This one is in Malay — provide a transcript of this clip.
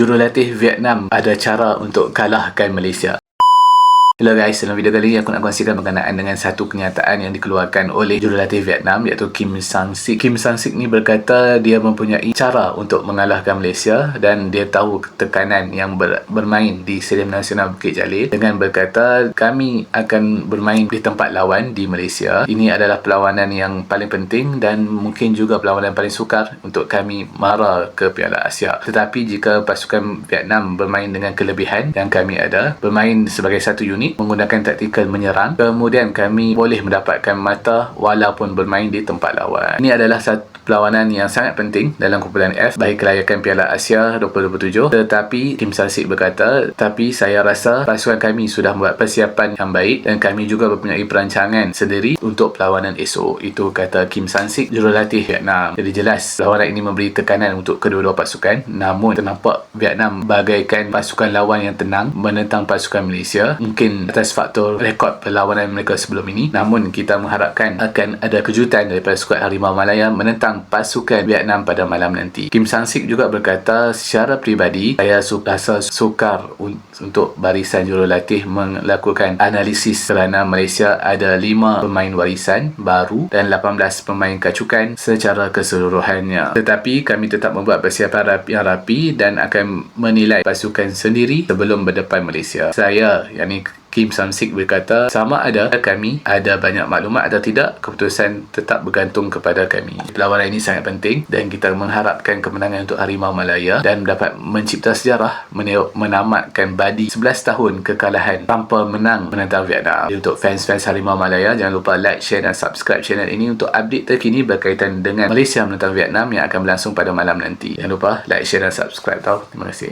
jurulatih Vietnam ada cara untuk kalahkan Malaysia. Hello guys, dalam video kali ini aku nak kongsikan berkenaan dengan satu kenyataan yang dikeluarkan oleh jurulatih Vietnam iaitu Kim Sang-sik. Kim Sang-sik ni berkata dia mempunyai cara untuk mengalahkan Malaysia dan dia tahu tekanan yang ber, bermain di Stadium Nasional Bukit Jalil dengan berkata kami akan bermain di tempat lawan di Malaysia. Ini adalah perlawanan yang paling penting dan mungkin juga perlawanan paling sukar untuk kami mara ke Piala Asia. Tetapi jika pasukan Vietnam bermain dengan kelebihan yang kami ada, bermain sebagai satu unit menggunakan taktikal menyerang. Kemudian kami boleh mendapatkan mata walaupun bermain di tempat lawan. Ini adalah satu perlawanan yang sangat penting dalam kumpulan F bagi kelayakan Piala Asia 2027 tetapi Tim Salsik berkata tapi saya rasa pasukan kami sudah membuat persiapan yang baik dan kami juga mempunyai perancangan sendiri untuk perlawanan esok itu kata Kim Sansik jurulatih Vietnam. Jadi jelas perlawanan ini memberi tekanan untuk kedua-dua pasukan namun ternampak Vietnam bagaikan pasukan lawan yang tenang menentang pasukan Malaysia mungkin atas faktor rekod perlawanan mereka sebelum ini. Namun kita mengharapkan akan ada kejutan daripada skuad Harimau Malaya menentang tentang pasukan Vietnam pada malam nanti. Kim Sang-sik juga berkata secara peribadi saya rasa sukar untuk barisan jurulatih melakukan analisis kerana Malaysia ada 5 pemain warisan baru dan 18 pemain kacukan secara keseluruhannya. Tetapi kami tetap membuat persiapan yang rapi dan akan menilai pasukan sendiri sebelum berdepan Malaysia. Saya, yakni Kim Samsik berkata sama ada kami ada banyak maklumat atau tidak keputusan tetap bergantung kepada kami. Perlawanan ini sangat penting dan kita mengharapkan kemenangan untuk Harimau Malaya dan dapat mencipta sejarah menamatkan badi 11 tahun kekalahan tanpa menang menentang Vietnam. Jadi untuk fans-fans Harimau Malaya jangan lupa like, share dan subscribe channel ini untuk update terkini berkaitan dengan Malaysia menentang Vietnam yang akan berlangsung pada malam nanti. Jangan lupa like, share dan subscribe tau. Terima kasih